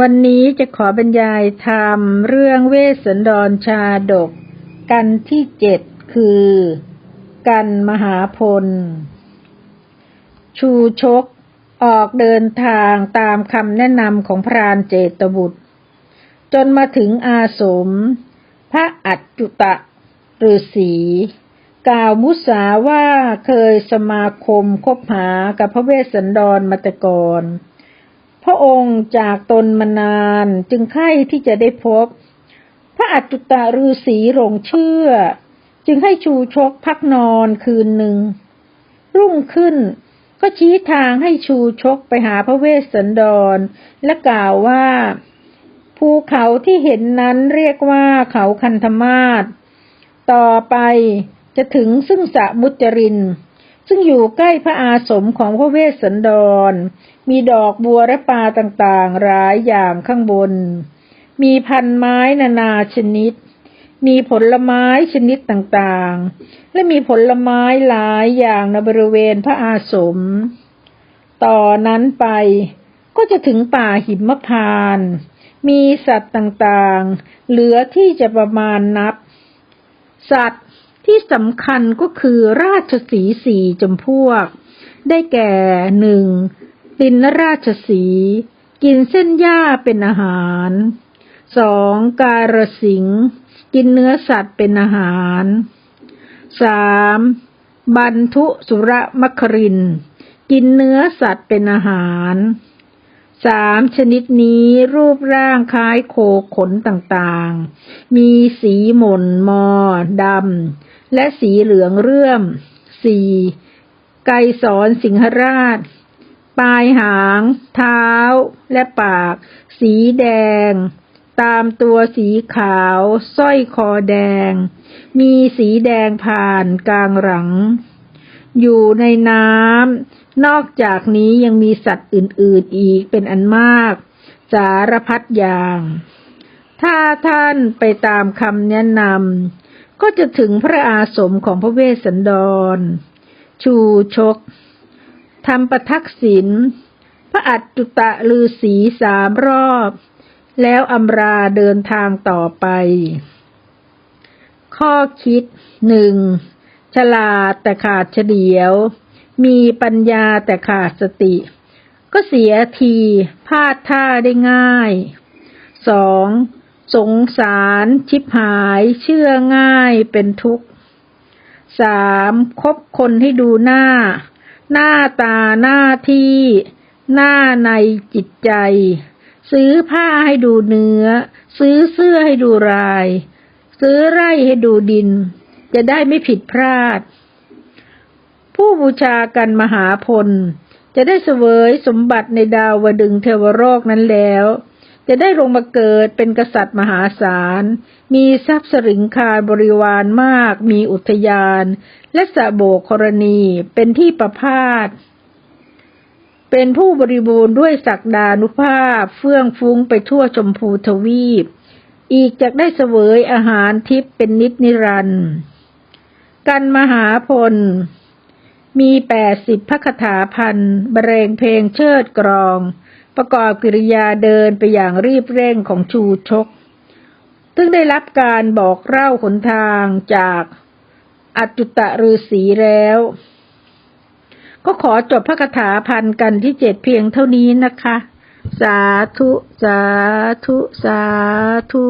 วันนี้จะขอบรรยายธรรมเรื่องเวสสันดรชาดก กันที่เจ็ดคือ กันมหาพล ชูชก ออกเดินทางตามคำแนะนำของพรานเจตบุตร จนมาถึงอาสม พระอัจจุตะฤาษีกล่าวมุสาว่าเคยสมาคมคบหากับพระเวสสันดรมาแต่ก่อน พระองค์จากตนมานานจึงใคร่ที่จะได้พบ พระอัจจุตะฤาษีหลงเชื่อ จึงให้ชูชกพักนอนคืนหนึ่ง รุ่งขึ้นก็ชี้ทางให้ชูชกไปหาพระเวสสันดร และกล่าวว่า ภูเขาที่เห็นนั้นเรียกว่าเขาคันธมาศต่อไปจะถึงซึ่งสะมุจริน ซึ่งอยู่ใกล้พระอาสมของพระเวสสันดร มีดอกบัวและปลาต่างๆ หลายอย่างข้างบน มีพันไม้นานาชนิด มีผลไม้ชนิดต่างๆ และมีผลไม้หลายอย่างในบริเวณพระอาสม ต่อนนั้นไปก็จะถึงป่าหิมพานต์มีสัตว์ต่างๆ เหลือที่จะประมาณนับ สัตว์ ที่สำคัญก็คือราชสีสี่จำพวก ได้แก่หนึ่งลินราชสี กินเส้นหญ้าเป็นอาหารสองการสิง กินเนื้อสัตว์เป็นอาหารสามบันทุสุรมคริน กินเนื้อสัตว์เป็นอาหารสามชนิดนี้รูปร่างคล้ายโคขนต่างๆ มีสีหม่นมอดำ และสีเหลืองเรื่อม สี่ไกสอนสิงหราช ปลายหาง เท้า และปาก สีแดง ตามตัวสีขาวสร้อยคอแดง มีสีแดงผ่านกลางหลัง อยู่ในน้ำ นอกจากนี้ยังมีสัตว์อื่น ๆ อีกเป็นอันมาก สารพัดอย่าง ถ้าท่านไปตามคำแนะนำ ก็จะถึงพระอาสมของพระเวสสันดร ชูชกทำประทักษิณพระอัจจุตะลือสีสามรอบ แล้วอำราเดินทางต่อไป ข้อคิดหนึ่งฉลาดแต่ขาดเฉลียว มีปัญญาแต่ขาดสติ ก็เสียทีพลาดท่าได้ง่ายสอง สงสารชิบหายเชื่อง่ายเป็นทุกข์สามคบคนให้ดูหน้า หน้าตาหน้าที่ หน้าในจิตใจ ซื้อผ้าให้ดูเนื้อ ซื้อเสื้อให้ดูราย ซื้อไร่ให้ดูดิน จะได้ไม่ผิดพลาด ผู้บูชากันมหาพล จะได้เสวยสมบัติในดาววดึงเทวโรกนั้นแล้ว จะได้ลงมาเกิดเป็นกษัตริย์มหาศาล มีทรัพย์สริงคารบริวารมาก มีอุทยาน และสะโบกกรณีเป็นที่ประพาสเป็นผู้บริบูรณ์ด้วยศักดานุภาพ เฟื่องฟุ้งไปทั่วชมพูทวีป อีกจากได้เสวยอาหารทิพย์เป็นนิจนิรันดร์กันมหาพล มีแปดสิบพระคาถาพันบรรเลงเพลงเชิดกรอง ประกอบกิริยาเดินไปอย่างรีบเร่งของชูชก ซึ่งได้รับการบอกเล่าขนทางจากอัจจุตะฤาษีแล้ว ก็ขอจบพระคาถาพันกันที่เจ็ดเพียงเท่านี้นะคะ สาธุ สาธุ สาธุ